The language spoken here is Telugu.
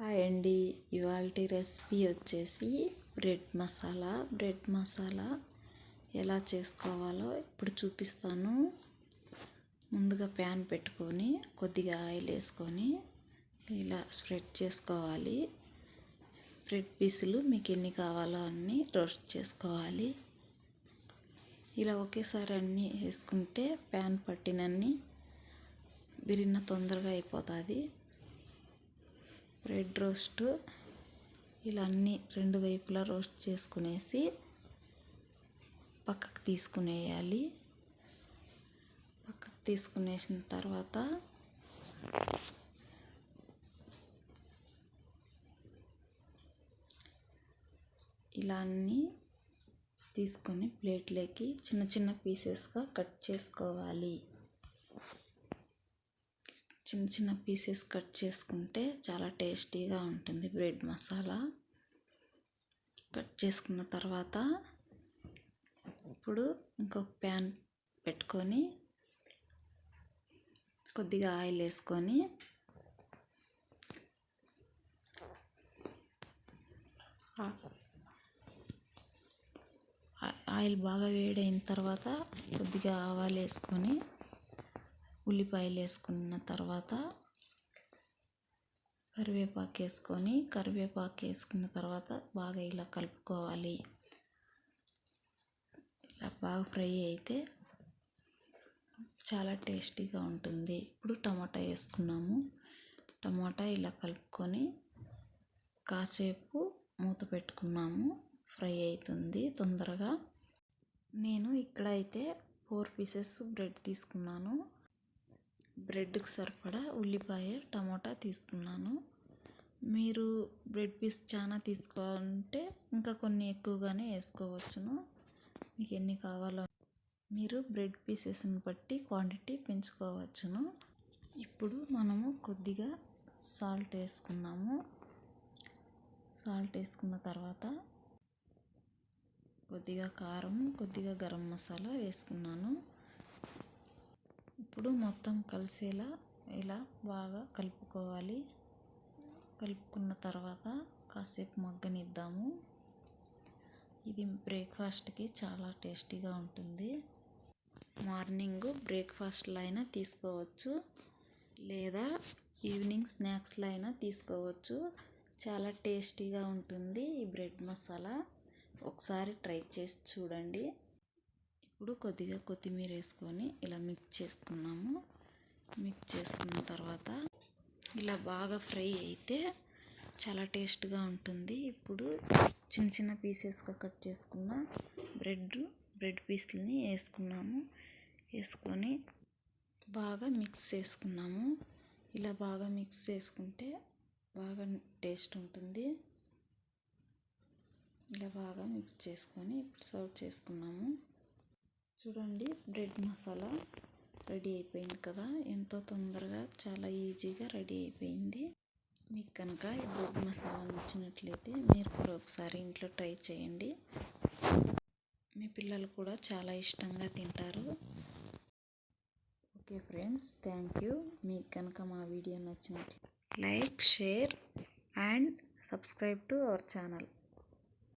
హాయ్ అండి. ఇవాళ రెసిపీ వచ్చేసి బ్రెడ్ మసాలా. బ్రెడ్ మసాలా ఎలా చేసుకోవాలో ఇప్పుడు చూపిస్తాను. ముందుగా ప్యాన్ పెట్టుకొని కొద్దిగా ఆయిల్ వేసుకొని ఇలా స్ప్రెడ్ చేసుకోవాలి. బ్రెడ్ పీసులు మీకు ఎన్ని కావాలో అన్నీ రోస్ట్ చేసుకోవాలి. ఇలా ఒకేసారి అన్నీ వేసుకుంటే ప్యాన్ పట్టినన్ని బిరిన్న తొందరగా అయిపోతుంది. బ్రెడ్ రోస్ట్ ఇలా అన్నీ రెండు వైపులా రోస్ట్ చేసుకునేసి పక్కకు తీసుకునేయాలి. పక్కకు తీసుకునేసిన తర్వాత ఇలా అన్నీ తీసుకొని ప్లేట్లోకి చిన్న చిన్న పీసెస్గా కట్ చేసుకోవాలి. చిన్న చిన్న పీసెస్ కట్ చేసుకుంటే చాలా టేస్టీగా ఉంటుంది బ్రెడ్ మసాలా. కట్ చేసుకున్న తర్వాత ఇప్పుడు ఇంకొక ప్యాన్ పెట్టుకొని కొద్దిగా ఆయిల్ వేసుకొని ఆయిల్ బాగా వేడైన తర్వాత కొద్దిగా ఆవాలు వేసుకొని ఉల్లిపాయలు వేసుకున్న తర్వాత కరివేపాకు వేసుకొని కరివేపాకు వేసుకున్న తర్వాత బాగా ఇలా కలుపుకోవాలి. ఇలా బాగా ఫ్రై అయితే చాలా టేస్టీగా ఉంటుంది. ఇప్పుడు టమాటా వేసుకున్నాము. టమాటా ఇలా కలుపుకొని కాసేపు మూత పెట్టుకున్నాము. ఫ్రై అవుతుంది తొందరగా. నేను ఇక్కడ అయితే ఫోర్ పీసెస్ బ్రెడ్ తీసుకున్నాను. బ్రెడ్కు సరిపడా ఉల్లిపాయ టమోటా తీసుకున్నాను. మీరు బ్రెడ్ పీస్ చాలా తీసుకోవాలంటే ఇంకా కొన్ని ఎక్కువగానే వేసుకోవచ్చును. మీకు ఎన్ని కావాలో మీరు బ్రెడ్ పీసెస్ని బట్టి క్వాంటిటీ పెంచుకోవచ్చును. ఇప్పుడు మనము కొద్దిగా సాల్ట్ వేసుకున్నాము. సాల్ట్ వేసుకున్న తర్వాత కొద్దిగా కారం కొద్దిగా గరం మసాలా వేసుకున్నాను. ఇప్పుడు మొత్తం కలిసేలా ఇలా బాగా కలుపుకోవాలి. కలుపుకున్న తర్వాత కాసేపు మగ్గనిద్దాము. ఇది బ్రేక్ఫాస్ట్కి చాలా టేస్టీగా ఉంటుంది. మార్నింగ్ బ్రేక్ఫాస్ట్లో అయినా తీసుకోవచ్చు. లేదా ఈవినింగ్ స్నాక్స్లో అయినా తీసుకోవచ్చు. చాలా టేస్టీగా ఉంటుంది ఈ బ్రెడ్ మసాలా. ఒకసారి ట్రై చేసి చూడండి. ఇప్పుడు కొద్దిగా కొత్తిమీర వేసుకొని ఇలా మిక్స్ చేసుకున్నాము. మిక్స్ చేసుకున్న తర్వాత ఇలా బాగా ఫ్రై అయితే చాలా టేస్ట్గా ఉంటుంది. ఇప్పుడు చిన్న చిన్న పీసెస్గా కట్ చేసుకున్న బ్రెడ్ బ్రెడ్ పీస్లని వేసుకున్నాము. వేసుకొని బాగా మిక్స్ చేసుకున్నాము. ఇలా బాగా మిక్స్ చేసుకుంటే బాగా టేస్ట్ ఉంటుంది. ఇలా బాగా మిక్స్ చేసుకొని ఇప్పుడు సర్వ్ చేసుకున్నాము. చూడండి బ్రెడ్ మసాలా రెడీ అయిపోయింది కదా. ఎంతో తొందరగా చాలా ఈజీగా రెడీ అయిపోయింది. మీకు కనుక ఈ బ్రెడ్ మసాలా నచ్చినట్లయితే మీరు కూడా ఒకసారి ఇంట్లో ట్రై చేయండి. మీ పిల్లలు కూడా చాలా ఇష్టంగా తింటారు. Okay friends thank you. మీకు కనుక మా వీడియో నచ్చినట్లు like share and subscribe to our channel.